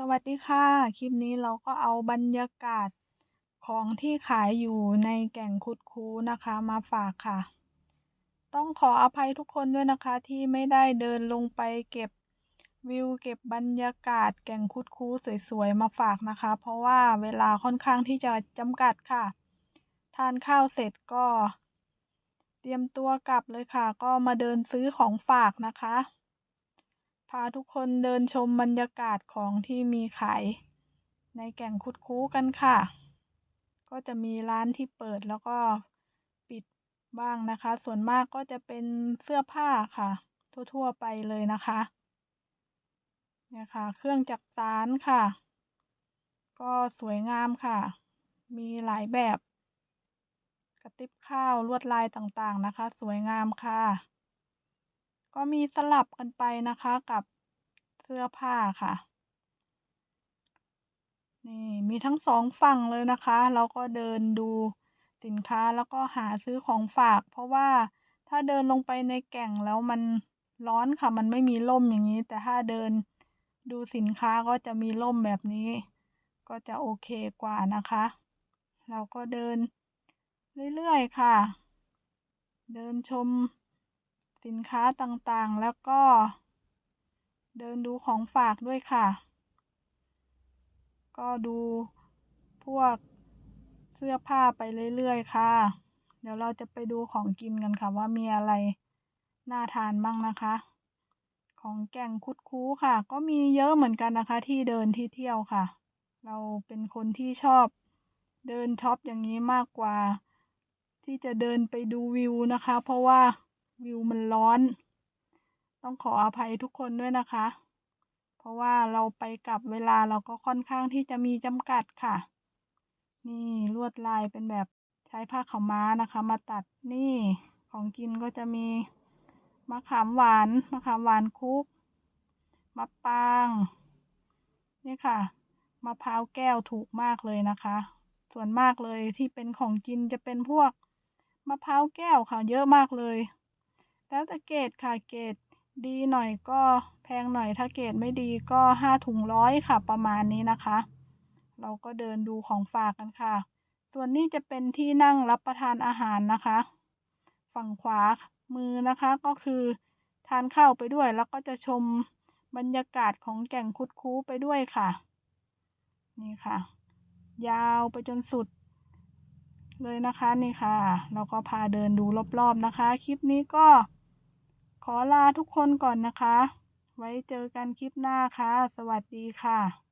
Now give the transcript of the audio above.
สวัสดีค่ะ คลิปนี้เราก็เอาบรรยากาศของที่ขายอยู่ในแก่งคุดคูนะคะมาฝากค่ะ ต้องขออภัยทุกคนด้วยนะคะที่ไม่ได้เดินลงไปเก็บวิวเก็บบรรยากาศแก่งคุดคูสวยๆมาฝากนะคะ เพราะว่าเวลาค่อนข้างที่จะจำกัดค่ะ ทานข้าวเสร็จก็ เตรียมตัวกลับเลยค่ะ ก็มาเดินซื้อของฝากนะคะ พาทุกคนเดินชมบรรยากาศของที่มีขายในแก่งคุดคู้กันค่ะ ก็จะมีร้านที่เปิดแล้วก็ปิดบ้างนะคะ ส่วนมากก็จะเป็นเสื้อผ้าค่ะ ทั่วๆไปเลยนะคะเนี่ยค่ะ เครื่องจักสานค่ะ ก็สวยงามค่ะ มีหลายแบบ กระติบข้าวลวดลายต่างๆนะคะ สวยงามค่ะ ก็มีสลับกันไปนะคะกับเสื้อผ้าค่ะ นี่มีทั้งสองฝั่งเลยนะคะ เราก็เดินดูสินค้าแล้วก็หาซื้อของฝาก เพราะว่าถ้าเดินลงไปในแก่งแล้วมันร้อนค่ะมันไม่มีร่มอย่างนี้ แต่ถ้าเดินดูสินค้าก็จะมีร่มแบบนี้ ก็จะโอเคกว่านะคะ เราก็เดินเรื่อยๆค่ะ เดินชม สินค้าต่างๆ แล้วก็ เดินดูของฝากด้วยค่ะ ก็ดูพวกเสื้อผ้าไปเรื่อยๆ ค่ะ เดี๋ยวเราจะไปดูของกินกันค่ะว่ามีอะไรน่าทานบ้างนะคะ ของแก่งคุดคู้ค่ะ ก็มีเยอะเหมือนกันนะคะ ที่เดินที่เที่ยวค่ะ เราเป็นคนที่ชอบเดินช็อปอย่างนี้มากกว่า ที่จะเดินไปดูวิวนะคะ เพราะว่า วิวมันร้อน ต้องขออภัยทุกคนด้วยนะคะ เพราะว่าเราไปกับเวลาเราก็ค่อนข้างที่จะมีจำกัดค่ะ นี่ลวดลายเป็นแบบใช้ผ้าขาวม้านะคะ มาตัดนี่ของกินก็จะมีมะขามหวานมะขามหวานคุกมะปาง นี่ค่ะมะพร้าวแก้วถูกมากเลยนะคะ ส่วนมากเลยที่เป็นของกินจะเป็นพวกมะพร้าวแก้วค่ะเยอะมากเลย แล้วแต่เกรดค่ะเกรดดีหน่อยก็แพงหน่อยถ้าเกรดไม่ดีก็ห้าถุงร้อยค่ะประมาณนี้นะคะ เราก็เดินดูของฝากกันค่ะ ส่วนนี้จะเป็นที่นั่งรับประทานอาหารนะคะ ฝั่งขวามือนะคะก็คือทานข้าวไปด้วยแล้วก็จะชมบรรยากาศของแก่งคุดคูไปด้วยค่ะ นี่ค่ะ ยาวไปจนสุดเลยนะคะนี่ค่ะ เราก็พาเดินดูรอบๆนะคะ คลิปนี้ก็ อลาทุกคนก่อนนะคะ ไว้เจอกันคลิปหน้าค่ะ สวัสดีค่ะ